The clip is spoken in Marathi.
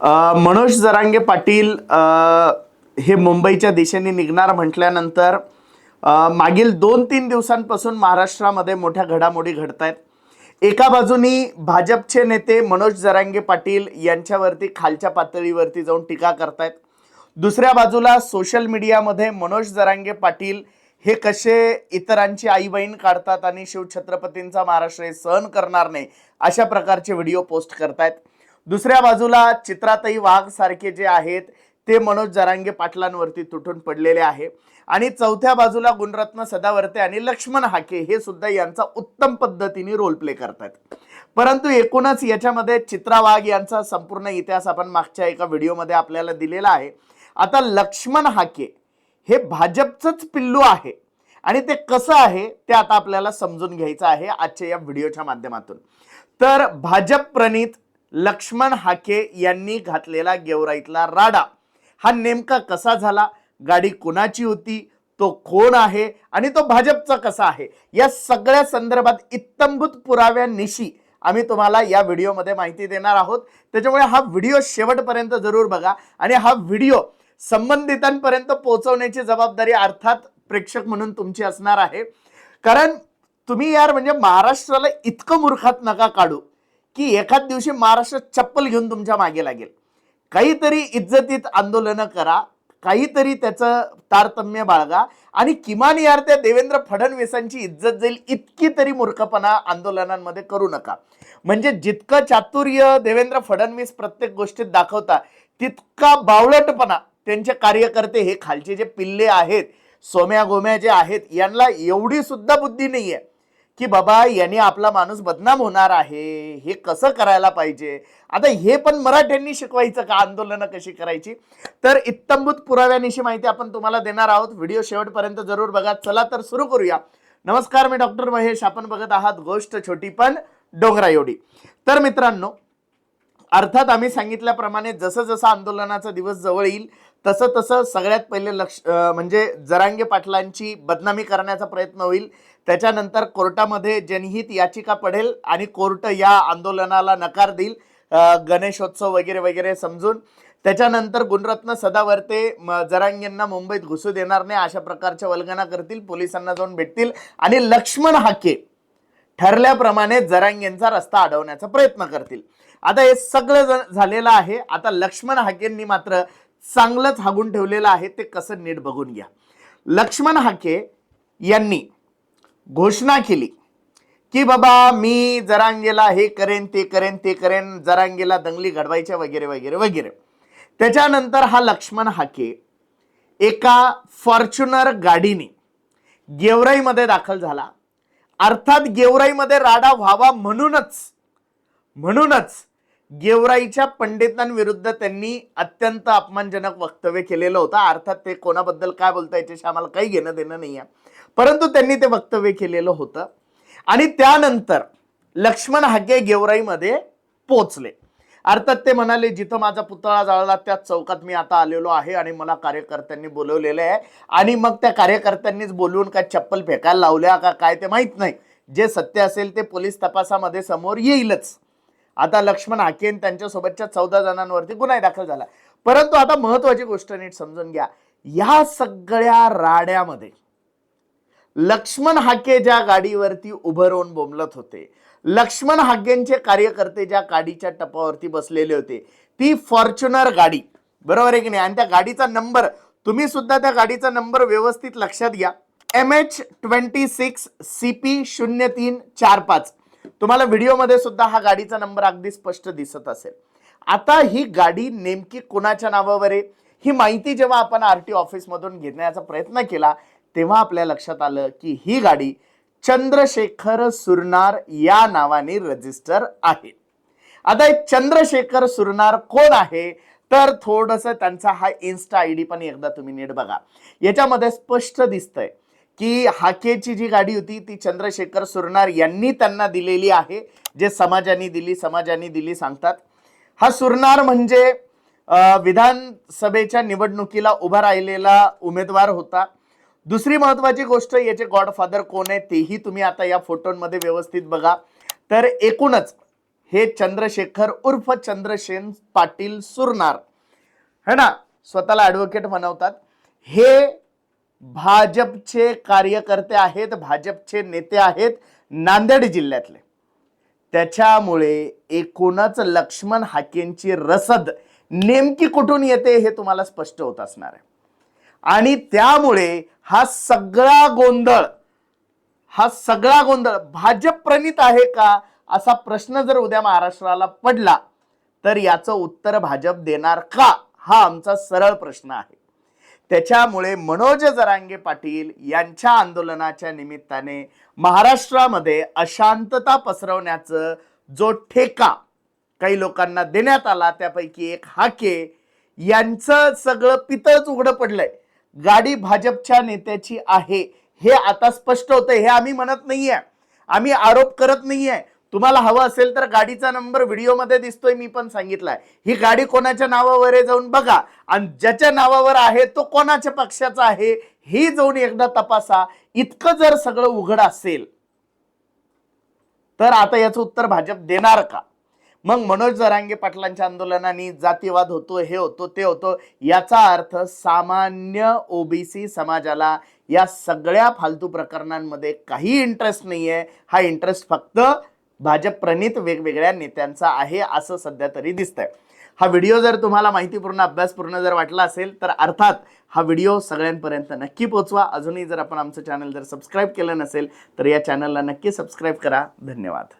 मनोज जरांगे पाटील हे मुंबईच्या दिशेने निघणार म्हटल्यानंतर मागील दोन तीन दिवसांपासून महाराष्ट्रामध्ये मोठ्या घडामोडी घडत आहेत एका बाजूनी भाजपचे नेते मनोज जरांगे पाटील यांच्यावरती खालच्या पातळीवरती जाऊन टीका करतायत. दुसऱ्या बाजूला सोशल मीडियामध्ये मनोज जरांगे पाटील हे कसे इतरांची आई बहीण काढतात आणि शिवछत्रपतींचा महाराष्ट्र हे सहन करणार नाही अशा प्रकारचे व्हिडिओ पोस्ट करतायत. दुसऱ्या बाजूला चित्रातही वाघ सारखे जे आहेत ते मनोज जरांगे पाटलांवरती तुटून पडलेले आहे. आणि चौथ्या बाजूला गुणरत्न सदावर्ते आणि लक्ष्मण हाके हे सुद्धा यांचा उत्तम पद्धतीने रोल प्ले करतात. परंतु एकूणच याच्यामध्ये चित्रा वाघ यांचा संपूर्ण इतिहास आपण मागच्या एका व्हिडिओमध्ये आपल्याला दिलेला आहे. आता लक्ष्मण हाके हे भाजपचंच पिल्लू आहे. आणि ते कसं आहे ते आता आपल्याला समजून घ्यायचं आहे आजच्या या व्हिडिओच्या माध्यमातून. तर भाजप प्रणित लक्ष्मण हाके यांनी घातलेला गेवराईतला राडा. हा नेमका कसा झाला? गाडी कोणाची होती? तो कोण आहे? आणि तो भाजपचा कसा आहे? या सगळ्या संदर्भात इत्तंभूत पुराव्यांनिशी आम्ही तुम्हाला या व्हिडिओमध्ये माहिती देणार आहोत. त्याच्यामुळे हा व्हिडिओ शेवटपर्यंत जरूर बघा आणि हा व्हिडिओ संबंधितांपर्यंत पोहोचवण्याची जबाबदारी अर्थात प्रेक्षक म्हणून तुमची असणार आहे. कारण तुम्ही यार म्हणजे महाराष्ट्राला इतकं मूर्खात नका काढू. की एखाद दिवशी महाराष्ट्र चप्पल घेऊन तुमच्या मागे लागेल. काहीतरी इज्जतीत आंदोलनं करा काहीतरी त्याचं तारतम्य बाळगा आणि किमान यार त्या देवेंद्र फडणवीसांची इज्जत जाईल इतकी तरी मूर्खपणा आंदोलनांमध्ये करू नका. म्हणजे जितकं चातुर्य देवेंद्र फडणवीस प्रत्येक गोष्टीत दाखवता तितका बावळटपणा त्यांचे कार्यकर्ते हे खालचे जे पिल्ले आहेत सोम्या गोम्या जे आहेत यांना एवढी सुद्धा बुद्धी नाहीये. की बाबा यांनी आपला माणूस बदनाम होणार आहे. हे कसं करायला पाहिजे? आता हे पण मराठ्यांनी शिकवायचं का? आंदोलनं कशी करायची? तर इत्तंभूत पुराव्यानिशी माहिती आपण तुम्हाला देणार आहोत. व्हिडिओ शेवटपर्यंत जरूर बघा. चला तर सुरू करूया. नमस्कार मी डॉक्टर महेश. आपण बघत आहात गोष्ट छोटी पण डोंगरा एवढी. तर मित्रांनो अर्थात आम्ही सांगितल्याप्रमाणे जसं जसं आंदोलनाचा दिवस जवळ येईल तसं तसं सगळ्यात पहिले लक्ष म्हणजे जरांगे पाटलांची बदनामी करण्याचा प्रयत्न होईल. त्याच्यानंतर कोर्टामध्ये जनहित याचिका पडेल आणि कोर्ट या आंदोलनाला नकार देईल गणेशोत्सव वगैरे वगैरे समजून. त्याच्यानंतर गुणरत्न सदावर्ते जरांगेंना मुंबईत घुसू देणार नाही अशा प्रकारच्या वल्गना करतील पोलिसांना जाऊन भेटतील आणि लक्ष्मण हाके ठरल्याप्रमाणे जरांगेंचा रस्ता अडवण्याचा प्रयत्न करतील. आता हे सगळं ज- झालेलं आहे. आता लक्ष्मण हाकेंनी मात्र चांगलंच हागून ठेवलेलं आहे ते कसं नीट बघून घ्या. लक्ष्मण हाके यांनी घोषणा केली की बाबा मी जरांगेला हे करेन ते करेन ते करेन जरांगेला दंगली घडवायच्या वगैरे वगैरे वगैरे. त्याच्यानंतर हा लक्ष्मण हाके एका फॉर्च्युनर गाडीने गेवराईमध्ये दाखल झाला. अर्थात गेवराईमध्ये राडा व्हावा म्हणूनच म्हणूनच गेवराईच्या पंडितांविरुद्ध त्यांनी अत्यंत अपमानजनक वक्तव्य केलेलं होतं. अर्थात ते कोणाबद्दल काय बोलता याच्याशी आम्हाला काही घेणं देणं नाही आहे परंतु त्यांनी ते वक्तव्य केलेलं होतं. आणि त्यानंतर लक्ष्मण हागे गेवराईमध्ये पोचले अर्थात ते म्हणाले जिथं माझा पुतळा जाळला त्याच चौकात मी आता आलेलो आहे आणि मला कार्यकर्त्यांनी बोलवलेलं आहे. आणि मग त्या कार्यकर्त्यांनीच बोलवून काय चप्पल फेकायला लावल्या का काय ते माहीत नाही. जे सत्य असेल ते पोलीस तपासामध्ये समोर येईलच. आता लक्ष्मण हाकेन त्यांच्यासोबतच्या चौदा जणांवरती गुन्हा दाखल झाला. परंतु आता महत्वाची गोष्ट नीट समजून घ्या. या सगळ्या राड्यामध्ये लक्ष्मण हाके ज्या गाडीवरती उभं राहून बोंबलत होते लक्ष्मण हाकेंचे कार्यकर्ते ज्या गाडीच्या टपावरती बसलेले होते ती फॉर्च्युनर गाडी. बरोबर आहे की नाही? आणि त्या गाडीचा नंबर तुम्ही सुद्धा त्या गाडीचा नंबर व्यवस्थित लक्षात घ्या. M H twenty six C P शून्य तीन चार पाच. तुम्हाला व्हिडिओमध्ये सुद्धा हा गाडीचा नंबर अगदी स्पष्ट दिसत असेल. आता ही गाडी नेमकी कोणाच्या नावावर आहे? ही माहिती जेव्हा आपण आर टी ऑफिसमधून घेण्याचा प्रयत्न केला तेव्हा आपल्या लक्षात आलं की ही गाडी चंद्रशेखर सुरनार या नावाने रजिस्टर आहे. आता चंद्रशेखर सुरनार कोण आहे? तर थोडस त्यांचा हा इन्स्टा आय डी पण एकदा तुम्ही नीट बघा. याच्यामध्ये स्पष्ट दिसतंय की हाकेची जी गाडी होती ती चंद्रशेखर सुरनार यांनी त्यांना दिलेली आहे जे समाजाने दिली समाजाने दिली सांगतात. हा सुरनार म्हणजे विधानसभेच्या निवडणुकीला उभा राहिलेला उमेदवार होता. दुसरी महत्वाची गोष्ट याचे गॉडफादर कोण आहे तेही तुम्ही आता या फोटोंमध्ये व्यवस्थित बघा. तर एकूणच हे चंद्रशेखर उर्फ चंद्रसेन पाटील सुरनार है ना? स्वतःला ॲडव्होकेट म्हणवतात हे भाजपचे कार्यकर्ते आहेत भाजपचे नेते आहेत नांदेड जिल्ह्यातले. त्याच्यामुळे एकूणच लक्ष्मण हाकेंची रसद नेमकी कुठून येते हे तुम्हाला स्पष्ट होत असणार आहे. आणि त्यामुळे हा सगळा गोंधळ हा सगळा गोंधळ भाजप प्रणित आहे का असा प्रश्न जर उद्या महाराष्ट्राला पडला तर याचं उत्तर भाजप देणार का? हा आमचा सरळ प्रश्न आहे. त्याच्यामुळे मनोज जरांगे पाटील यांच्या आंदोलनाच्या निमित्ताने महाराष्ट्रामध्ये अशांतता पसरवण्याचं जो ठेका काही लोकांना देण्यात आला त्यापैकी एक हाके. यांचं सगळं पितळच उघडं पडलंय. गाडी भाजपच्या नेत्याची आहे. हे आता स्पष्ट होतंय. हे आम्ही म्हणत नाहीये. आम्ही आरोप करत नाहीये. तुम्हाला हवं असेल तर गाडीचा नंबर व्हिडिओमध्ये दिसतोय मी पण सांगितलाय. ही गाडी कोणाच्या नावावर आहे जाऊन बघा. आणि ज्याच्या नावावर आहे तो कोणाच्या पक्षाचा आहे हे जाऊन एकदा तपासा. इतकं जर सगळं उघड असेल तर आता याचं उत्तर भाजप देणार का? मग मनोज जरांगे पाटलांच्या आंदोलनाने जातीवाद होतो हे होतो ते होतो. याचा अर्थ सामान्य ओबीसी समाजाला या सगळ्या फालतू प्रकरणांमध्ये काही इंटरेस्ट नाहीये. हा इंटरेस्ट फक्त भाजप प्रणित वेगवेगळ्या नेत्यांचा आहे असं सध्या तरी दिसतंय. हा व्हिडिओ जर तुम्हाला माहितीपूर्ण अभ्यासपूर्ण जर वाटला असेल तर अर्थात हा व्हिडिओ सगळ्यांपर्यंत नक्की पोचवा अजूनही जर आपण आमचं चॅनल जर सबस्क्राईब केलं नसेल तर या चॅनलला नक्की सबस्क्राईब करा. धन्यवाद.